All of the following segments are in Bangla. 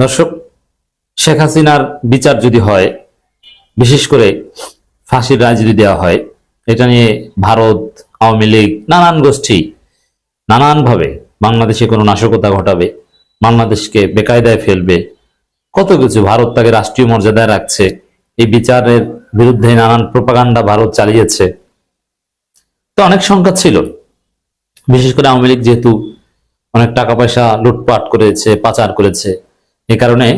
দর্শক, শেখ হাসিনার বিচার যদি হয়, বিশেষ করে ফাঁসির রায় যদি দেওয়া হয়, এটা নিয়ে ভারত, আওয়ামী লীগ নানান গোষ্ঠী নানানভাবে বাংলাদেশে কোনো নাশকতা ঘটাবে, বাংলাদেশকে বেকায়দায় ফেলবে। কত কিছু ভারত তাকে রাষ্ট্রীয় মর্যাদায় রাখছে। এই বিচারের বিরুদ্ধে নানান প্রপাগান্ডা ভারত চালিয়েছে। তো অনেক সংখ্যা ছিল। বিশেষ করে আওয়ামী লীগ যেহেতু অনেক টাকা পয়সা লুটপাট করেছে, পাচার করেছে এ কারণে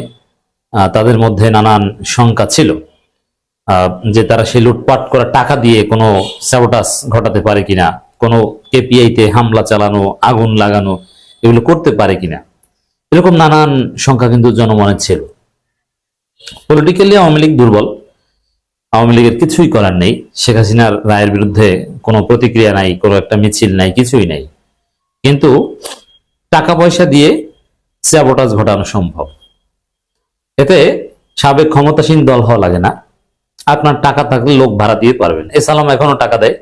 তাদের মধ্যে নানান শঙ্কা ছিল যে তারা সেই লুটপাট করা টাকা দিয়ে কোনো স্যাবোটাস ঘটাতে পারে কিনা, কোনো কেপিআইতে হামলা চালানো, আগুন লাগানো, এগুলো করতে পারে কিনা। এরকম নানান সংখ্যা কিন্তু জনমনে ছিল। পলিটিক্যালি আওয়ামী লীগ দুর্বল। আওয়ামী লীগের কিছুই করার নেই। শেখ হাসিনার রায়ের বিরুদ্ধে কোনো প্রতিক্রিয়া নাই, কোনো একটা মিছিল নাই, কিছুই নাই। কিন্তু টাকা পয়সা দিয়ে স্যাবোটাজ ঘটানো সম্ভব। এতে সাবেক ক্ষমতাসীন দল হওয়া লাগে না। আপনার টাকা থাকলে লোক ভাড়া দিয়ে পারবেন। এসালাম এখনও টাকা দেয়।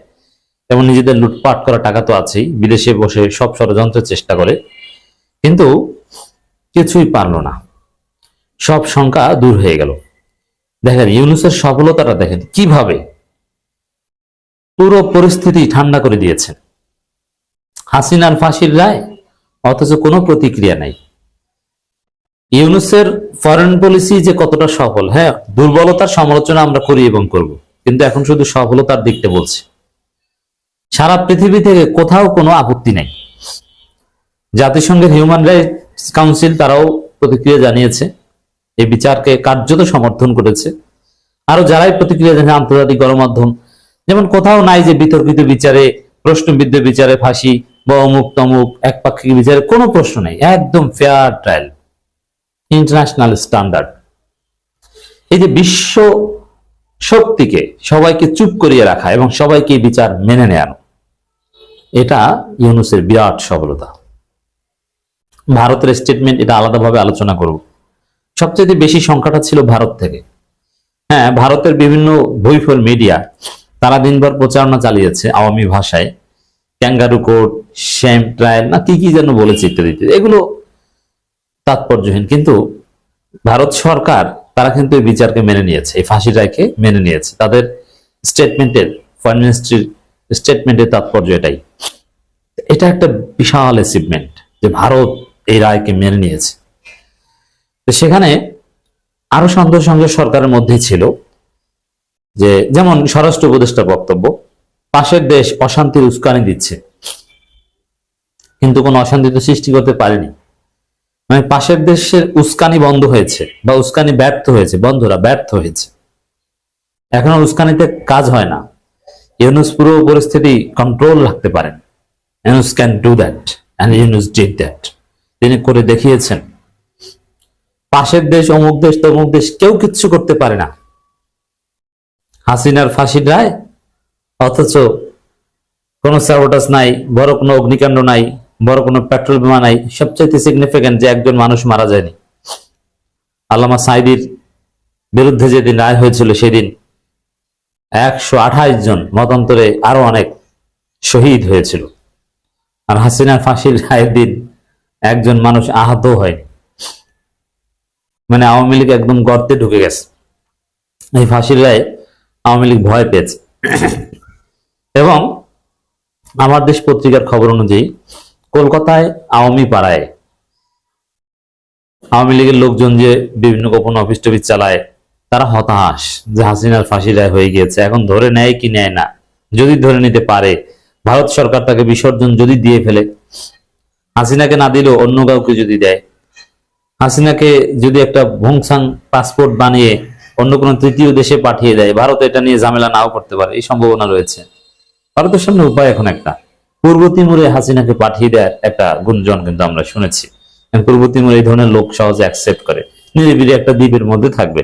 এবং নিজেদের লুটপাট করা টাকা তো আছেই। বিদেশে বসে সব ষড়যন্ত্রের চেষ্টা করে। কিন্তু কিছুই পারল না। সব শঙ্কা দূর হয়ে গেল। দেখেন, ইউনুসের সফলতাটা দেখেন, কীভাবে পুরো পরিস্থিতি ঠান্ডা করে দিয়েছেন। হাসিনার ফাঁসির রায়, অথচ কোনো প্রতিক্রিয়া নাই। ইউনুসের ফরেন পলিসি যে কতটা সফল হ্যাঁ দুর্বলতার সমালোচনা আমরা করি এবং করব, কিন্তু এখন শুধু সফলতার দিকটা বলছি। সারা পৃথিবী থেকে কোথাও কোনো আপত্তি নেই। জাতিসংঘের হিউম্যান রাইটস কাউন্সিল তারাও প্রতিক্রিয়া জানিয়েছে, এই বিচারকে কার্যত সমর্থন করেছে। আরও যারাই প্রতিক্রিয়া জানিয়ে, আন্তর্জাতিক গণমাধ্যম, যেমন কোথাও নাই যে বিতর্কিত বিচারে, প্রশ্নবিদ্ধ বিচারে ফাঁসি বা অমুক তমুক একপাক্ষিক বিচারে কোনো প্রশ্ন নেই, একদম ফেয়ার ট্রায়াল ইন্টারন্যাশনাল স্ট্যান্ডার্ড এই যে বিশ্ব শক্তিকে সবাইকে চুপ করিয়ে রাখা এবং সবাইকে বিচার মেনে নেয়ানো, এটা ইউনুসের বিরাট সফলতা। ভারতের স্টেটমেন্ট এটা আলাদাভাবে আলোচনা করব। সবচেয়ে বেশি সংখ্যাটা ছিল ভারত থেকে। হ্যাঁ ভারতের বিভিন্ন বইফল মিডিয়া তারা দিনভর প্রচারণা চালিয়েছে আওয়ামী ভাষায়। ক্যাঙ্গারু কোর্ট শ্যাম ট্রায়াল না কি কি যেন বলেছে ইত্যাদি। এগুলো তাৎপর্যহীন। কিন্তু ভারত সরকার, তারা কিন্তু এই বিচারকে মেনে নিয়েছে, এই ফাঁসির রায়কে মেনে নিয়েছে। তাদের স্টেটমেন্টের ফরেন মিনিস্ট্রির স্টেটমেন্টের তাৎপর্য এটাই। এটা একটা বিশাল অ্যাচিভমেন্ট যে ভারত এই রায়কে মেনে নিয়েছে। সেখানে আরও সন্দেহ সঙ্গে সরকারের মধ্যে ছিল যে, যেমন স্বরাষ্ট্র উপদেষ্টা বক্তব্য, পাশের দেশ অশান্তির উস্কানি দিচ্ছে। কিন্তু কোনো অশান্তি তো সৃষ্টি করতে পারেনি। মানে পাশের দেশের উস্কানি বন্ধ হয়েছে বা উস্কানি ব্যর্থ হয়েছে, বন্ধুরা ব্যর্থ হয়েছে। এখন উস্কানিতে কাজ হয় না। ইউনুস পুরো পরিস্থিতি কন্ট্রোল রাখতে পারেন। Yunus can do that and Yunus did that তিনি করে দেখিয়েছেন। পাশের দেশ, অমুক দেশ, তমুক দেশ কেউ কিচ্ছু করতে পারে না। হাসিনার ফাঁসির রায়? অথচ কোনো স্যাবোটাস নাই, বড় কোনো অগ্নিকাণ্ড নাই বড় কোনো পেট্রোল বোমা নাই। সবচাইতে সিগনিফিক্যান্ট যে একজন মানুষ মারা যায়নি। আল্লামা সাইদির বিরুদ্ধে যেদিন রায় হয়েছিল সেদিন একশো আঠাইশ জন মতান্তরে আরও অনেক শহীদ হয়েছিল। আর হাসিনার ফাঁসির রায়ের দিন একজন মানুষ আহত হয়নি। মানে আওয়ামী লীগ একদম গর্তে ঢুকে গেছে। এই ফাঁসির রায় আওয়ামী লীগ ভয় পেয়েছে। এবং আমার দেশ পত্রিকার খবর অনুযায়ী কলকাতায় আওয়ামী পাড়ায়। আওয়ামী লীগের লোকজন যে বিভিন্ন গোপন অফিস টফিস চালায়, তারা হতাশ যে হাসিনার ফাঁসি রায় হয়ে গিয়েছে। এখন ধরে নেয় কি নেয় না? যদি ধরে নিতে পারে, ভারত সরকার তাকে বিসর্জন যদি দিয়ে ফেলে, হাসিনাকে না দিলেও অন্য কাউকে যদি দেয়, হাসিনাকে যদি একটা ভংসাং পাসপোর্ট বানিয়ে অন্য কোনো তৃতীয় দেশে পাঠিয়ে দেয়, ভারত এটা নিয়ে ঝামেলা নাও করতে পারে, এই সম্ভাবনা রয়েছে। ভারতের সামনে উপায় এখন একটা। পূর্ব তিমুরে হাসিনাকে পাঠিয়ে দেওয়ার একটা গুঞ্জন কিন্তু আমরা শুনেছি। পূর্ব তিমুর এই ধরনের লোক সহজে অ্যাকসেপ্ট করে। নিরিবিলি একটা দ্বীপের মধ্যে থাকবে।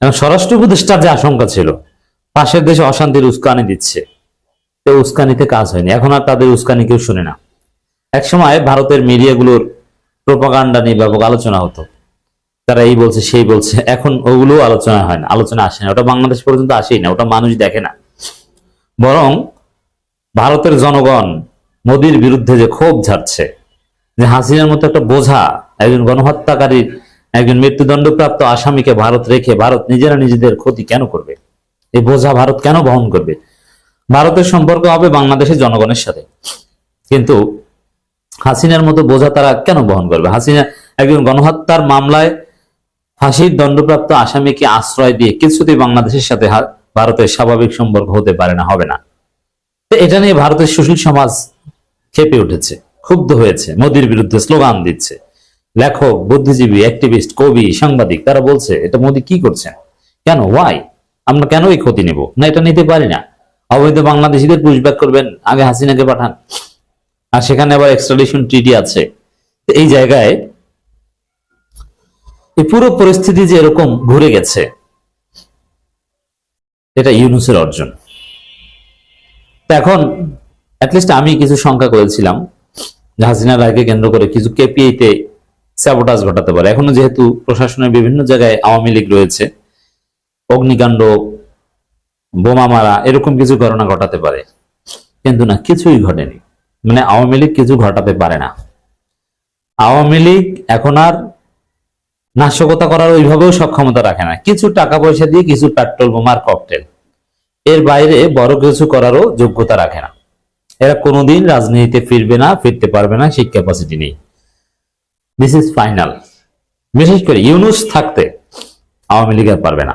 এবং স্বরাষ্ট্র উপদেষ্টার যে আশঙ্কা ছিল, পাশের দেশে অশান্তির উস্কানি দিচ্ছে। তো উস্কানিতে কাজ হয়নি। এখন আর তাদের উস্কানি কেউ শুনে না। একসময় ভারতের মিডিয়াগুলোর প্রোপাগান্ডা নিয়ে ব্যাপক আলোচনা হতো। তারা এই বলছে, সেই বলছে। এখন ওগুলো আলোচনা হয় না, আলোচনা আসে না। ওটা বাংলাদেশ পর্যন্ত আসেই না, ওটা মানুষ দেখে না। বরং ভারতের জনগণ মোদির বিরুদ্ধে যে ক্ষোভ ঝাড়ছে, যে হাসিনার মতো একটা বোঝা, একজন গণহত্যাকারীর একজন মৃত্যুদণ্ডপ্রাপ্ত আসামিকে ভারত রেখে ভারত নিজেরা নিজেদের ক্ষতি কেন করবে? এই বোঝা ভারত কেন বহন করবে? ভারতের সম্পর্ক হবে বাংলাদেশের জনগণের সাথে। কিন্তু হাসিনার মতো বোঝা তারা কেন বহন করবে? হাসিনা একজন গণহত্যার মামলায় ফাঁসির দণ্ডপ্রাপ্ত আসামিকে আশ্রয় দিয়ে কিছুতেই বাংলাদেশের সাথে ভারতের স্বাভাবিক সম্পর্ক হতে পারে না, হবে না। এটা নিয়ে ভারতের সুশীল সমাজ খেপে উঠেছে, ক্ষুব্ধ হয়েছে, মোদির বিরুদ্ধে স্লোগান দিচ্ছে। লেখক, বুদ্ধিজীবী অ্যাক্টিভিস্ট কবি, সাংবাদিক, তারা বলছে, এটা মোদি কি করছেন? কেন? ওয়াই আমরা কেন এই ক্ষতি নেব? না, এটা নিতে পারি না। অবৈধ বাংলাদেশিদের পুশব্যাক করবেন, আগে হাসিনাকে পাঠান। আর সেখানে আবার এক্সট্রাডিশন ট্রিটি আছে। এই জায়গায় এই পুরো পরিস্থিতি যে এরকম ঘুরে গেছে, এটা ইউনুসের অর্জন। এখন অ্যাটলিস্ট আমি কিছু সংখ্যা করেছিলাম হাসিনা রায়কে কেন্দ্র করে কিছু কেপিআইতে স্যাবোটাজ ঘটাতে পারে। এখনও যেহেতু প্রশাসনের বিভিন্ন জায়গায় আওয়ামী লীগ রয়েছে, অগ্নিকাণ্ড, বোমা মারা, এরকম কিছু ঘটনা ঘটাতে পারে। কিন্তু না, কিছুই ঘটেনি। মানে আওয়ামী লীগ কিছু ঘটাতে পারে না। আওয়ামী লীগ এখন আর নাশকতা করার ওইভাবেও সক্ষমতা রাখে না। কিছু টাকা পয়সা দিয়ে কিছু পেট্রোল বোমার ককটেল এর বাইরে বড় কিছু করারও যোগ্যতা রাখে না। এরা কোনোদিন রাজনীতিতে ফিরবে না, ফিরতে পারবে না, সেই ক্যাপাসিটি নেই। দিস ইজ ফাইনাল বিশেষ করে ইউনুস থাকতে আওয়ামী লীগ আর পারবে না।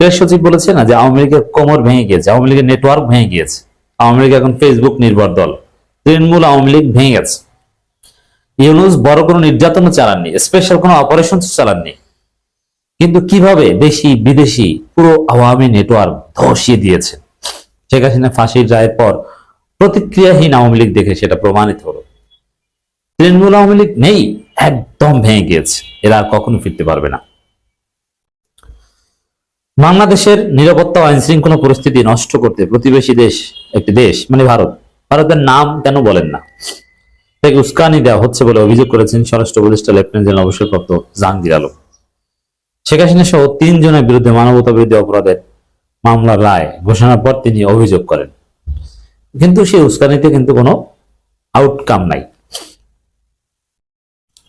প্রেস সচিব বলেছে না যে আওয়ামী লীগের কোমর ভেঙে গিয়েছে, আওয়ামী লীগের নেটওয়ার্ক ভেঙে গিয়েছে। আওয়ামী লীগ এখন ফেসবুক নির্ভর দল। তৃণমূল আওয়ামী লীগ ভেঙে গেছে। ইউনুস বড় কোনো নির্যাতন চালাননি স্পেশাল কোনো অপারেশন চালাননি। কিন্তু কীভাবে দেশি বিদেশি পুরো আওয়ামী নেটওয়ার্ক ধসিয়ে দিয়েছে? শেখ হাসিনা ফাঁসির রায়ের পর প্রতিক্রিয়াহীন আওয়ামী লীগ দেখে সেটা প্রমাণিত হলো। তৃণমূল আওয়ামী লীগ নেই, একদম ভেঙে গিয়েছে। এরা আর কখনো ফিরতে পারবে না। বাংলাদেশের নিরাপত্তা আইন শৃঙ্খলা পরিস্থিতি নষ্ট করতে প্রতিবেশী দেশ, একটি দেশ মানে ভারত, ভারতের নাম কেন বলেন না? তাকে উস্কানি দেওয়া হচ্ছে বলে অভিযোগ করেছেন স্বরাষ্ট্র উপদেষ্টা লেফটেন্যান্ট জেনারেল অবসরপ্রাপ্ত জাহাঙ্গীর আলম। শেখ হাসিনা সহ তিনজনের বিরুদ্ধে মানবতা বিরোধী অপরাধের মামলার রায় ঘোষণার পর তিনি অভিযোগ করেন। কিন্তু সেই উস্কানিতে কিন্তু কোনো আউটকাম নাই।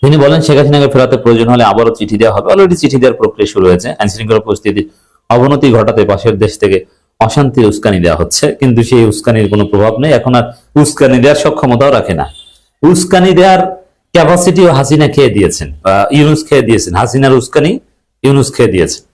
তিনি বলেন, শেখ হাসিনাকে ফেরাতে প্রয়োজন হলে আবারও চিঠি দেওয়া হবে। অলরেডি চিঠি দেওয়ার প্রক্রিয়া শুরু হয়েছে। আইন শৃঙ্খলা পরিস্থিতির অবনতি ঘটাতে পাশের দেশ থেকে অশান্তির উস্কানি দেওয়া হচ্ছে। কিন্তু সেই উস্কানির কোনো প্রভাব নেই। এখন আর উস্কানি দেওয়ার সক্ষমতাও রাখে না। উস্কানি দেওয়ার ক্যাপাসিটিও হাসিনা খেয়ে দিয়েছেন বা ইউনুস খেয়ে দিয়েছেন। হাসিনার উস্কানি ইউনুস খেয়ে দিয়েছেন